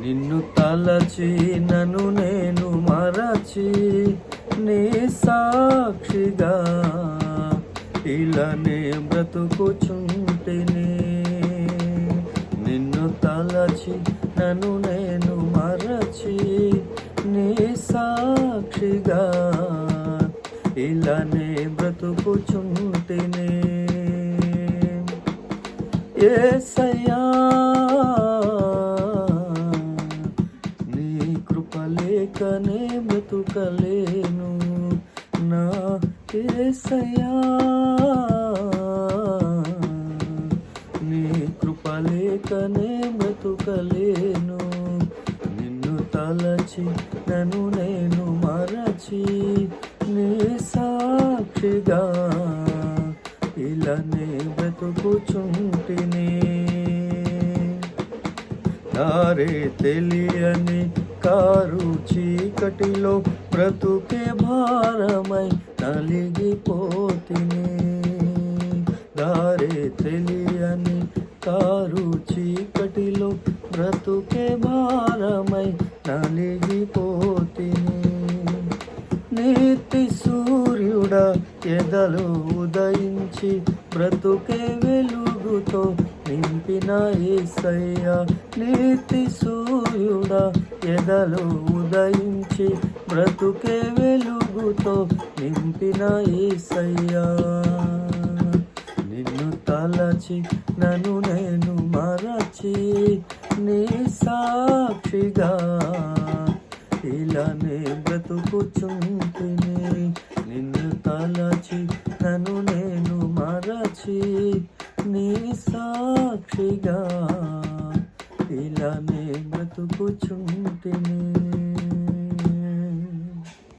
నిన్ను తలచి నన్ను నేను మరచి నీ సాక్షిగా ఇలానే బ్రతుకుచుంటిని. నిన్ను తలచి నన్ను నేను మరచి నీ సాక్షిగా ఇలానే బ్రతుకుచుంటిని. ఏసయ్యా బ్రతుకనే బ్రతుకలేను. నా ఏసయ్యా నీ కృపలేకనే బ్రతుకలేను. నిన్ను తలచి నన్ను నేను మరచి నీ సాక్షిగా ఇలానే బ్రతుకుచుంటిని. తారే తెలియని కారు చీకటిలో బ్రతుకే భారమై నలిగిపోతిని. దారే తెలియని కారు చీకటిలో బ్రతుకే భారమై నలిగిపోతిని. నీతి సూర్యుడ ఎదలు ఉదయించి బ్రతుకే వెలుగుతో నింపిన ఏసయ్య నీతి సూర్యుడ ఎదలు ఉదయించి బ్రతుకే వెలుగుతో నింపిన ఏసయ్య నిన్ను తలచి నన్ను నేను మరచి నీ సాక్షిగా ఇలానే బ్రతుకుచుంటిని. నిన్ను తలచి నన్ను నేను మరచి నీ సాక్షిగా ఇలానే బ్రతుకుచుంటిని.